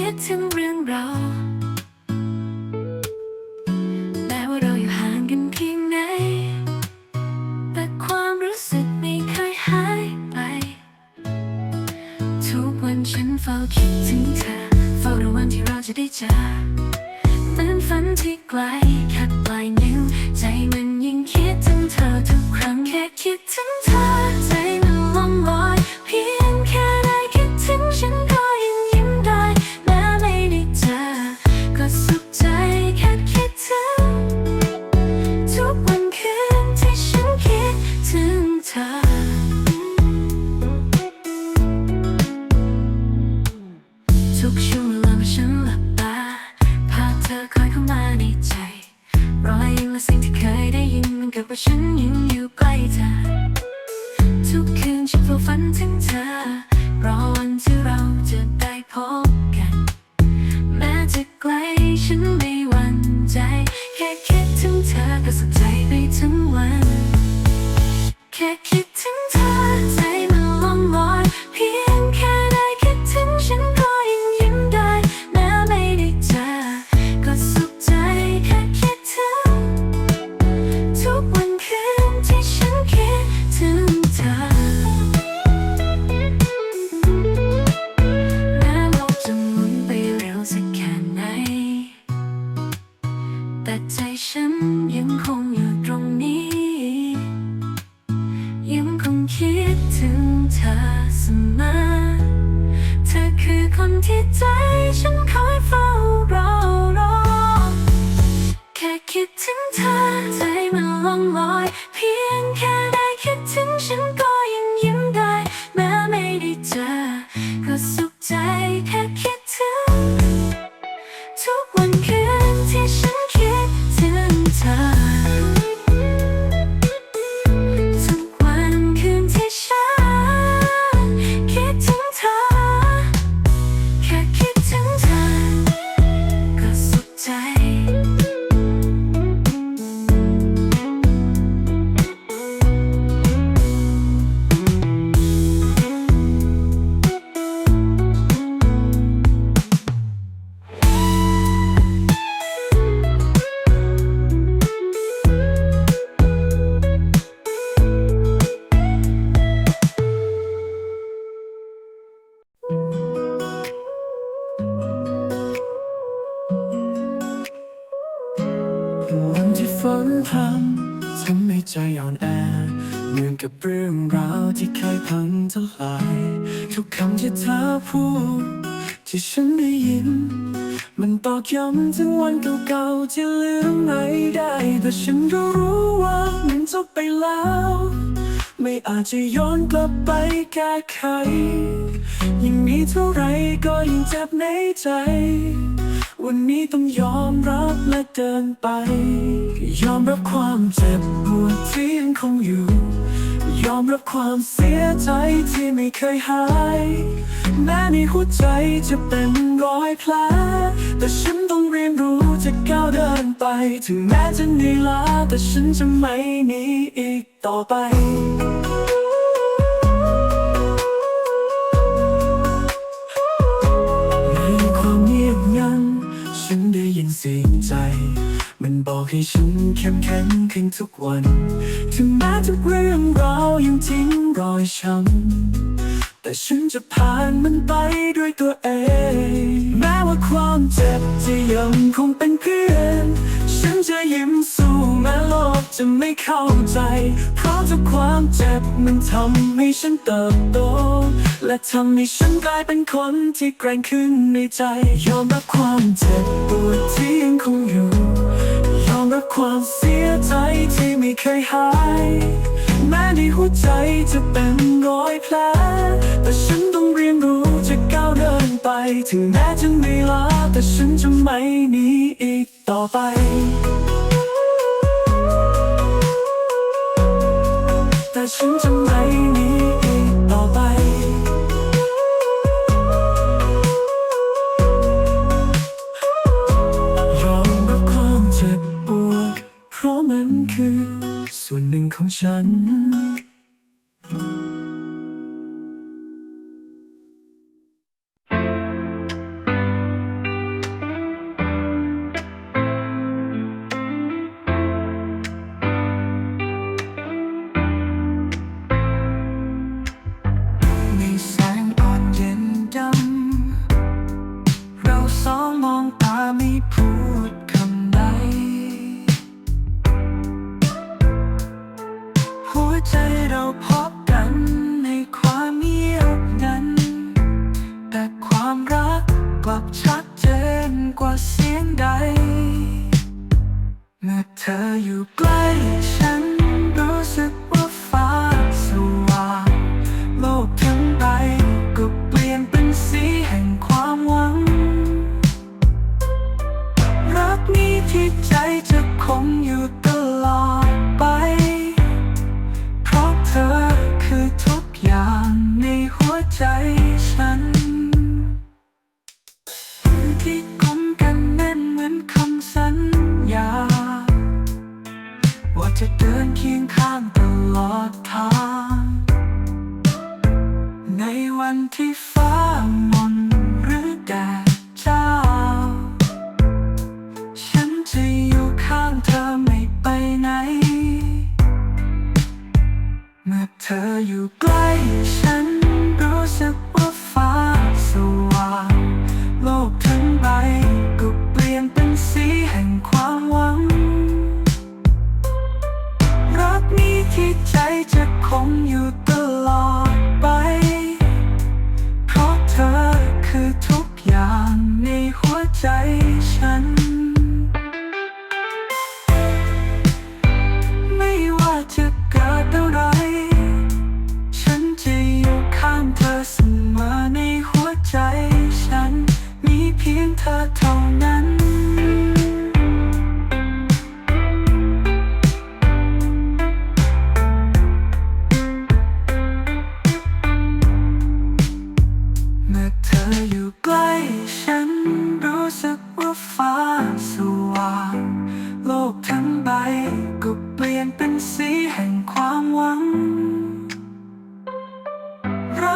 คิดถึงเรื่องเราแม้ว่าเราอยู่ห่างกันเพียงไหน แต่ความรู้สึกไม่เคยหายไป ทุกวันฉันเฝ้าคิดถึงเธอ เฝ้ารอวันที่เราจะได้เจอเหมือนฝันที่ไกลแค่ปลายนิ้วใจมันยิ่งคิดถึงเธอทุกครั้งแค่คิดถึงเธอ ทุกช่วงเวลาเมื่อฉันหลับตาภาพเธอคอยเข้ามาในใจ รอยยิ้มและสิ่งที่เคยได้ยินมันกับว่าฉันยังอยู่ใกล้เธอ ทุกคืนฉันเฝ้าฝันถึงเธอ รอวันที่เราจะได้พบกัน แม้จะไกลฉันไม่ คนที่ใจฉันคอยเฝ้ารอรอ แค่คิดถึงเธอ พรำทำให้ใจอ่อนแอเหมือนกับเรื่องราวที่เคยพังทลายทุกคำที่เธอพูด ที่ฉันได้ยิน มันตอกย้ำถึงวันเก่าๆที่ลืมไม่ได้ แต่ฉันก็รู้ว่ามันจบไปแล้ว ไม่อาจจะย้อนกลับไปแก้ไขยิ่งมีเท่าไรก็ยิ่งเจ็บในใจ วันนี้ต้องยอมรับและเดินไป ยอมรับความเจ็บปวดที่ยังคงอยู่ ยอมรับความเสียใจที่ไม่เคยหาย แม้ในหัวใจจะเป็นรอยแผล แต่ฉันต้องเรียนรู้จะก้าวเดินไป ถึงแม้จะเหนื่อยล้าแต่ฉันจะไม่หนีอีกต่อไป ฉันได้ยินเสียงใจ มันบอกให้ฉันเข้มแข็งขึ้นทุกวัน ถึงแม้ทุกเรื่องราวยังทิ้งรอยช้ำแต่ฉันจะผ่านมันไปด้วยตัวเอง แม้ว่าความเจ็บจะยังคงเป็นเพื่อน ฉันจะยิ้ม จะไม่เข้าใจ เพราะทุกความเจ็บมันทำให้ฉันเติบโต และทำให้ฉันกลายเป็นคนที่แกร่งขึ้นในใจ ยอมรับความเจ็บปวดที่ยังคงอยู่ ยอมรับความเสียใจที่ไม่เคยหาย แม้ในหัวใจจะเป็นรอยแผล แต่ฉันต้องเรียนรู้จะก้าวเดินไป ถึงแม้จะไม่ลาแต่ฉันจะไม่หนีอีกต่อไป ฉันจะไม่หนีอีกต่อไป ยอมรับความเจ็บปวด เพราะมันคือส่วนหนึ่งของฉัน tell you blind จะเดินเคียงข้างตลอดทาง ในวันที่ฟ้ามนหรือแดดจ้า ฉันจะอยู่ข้างเธอไม่ไปไหน เมื่อเธออยู่ใกล้ฉันรู้สึกว่าฟ้าสว่าง ใจ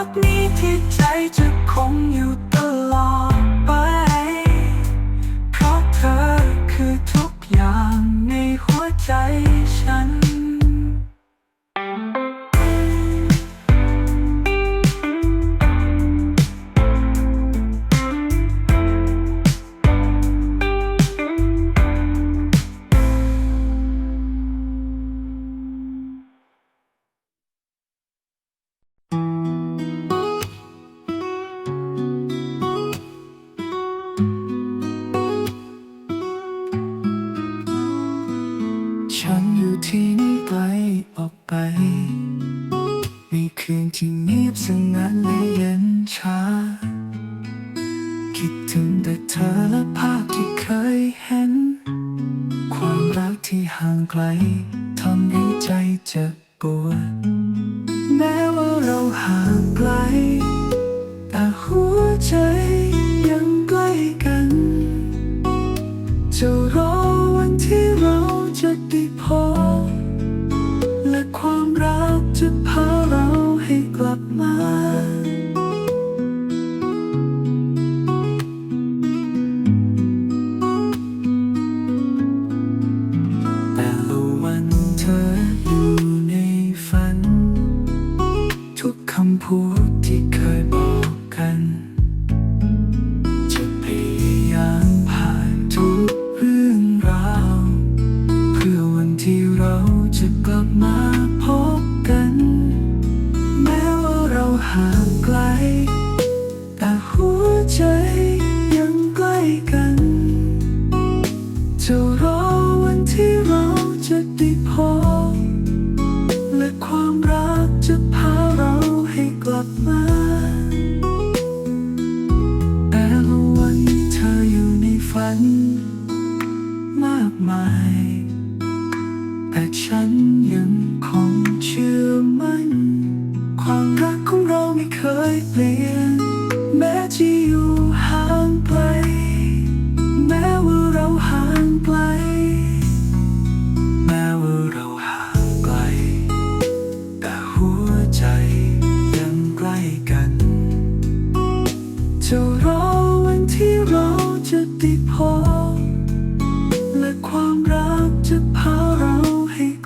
รักนี้ที่ใจจะคงอยู่ตลอดไป เพราะเธอคือทุกอย่างในหัวใจ ฉันอยู่ที่นี่ไกลออกไปในคืนที่เงียบสงัดและเย็นชาคิดถึงแต่เธอและภาพที่เคยเห็น ความรักที่ห่างไกลทำให้ใจเจ็บปวดแม้ว่า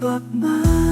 กลับมา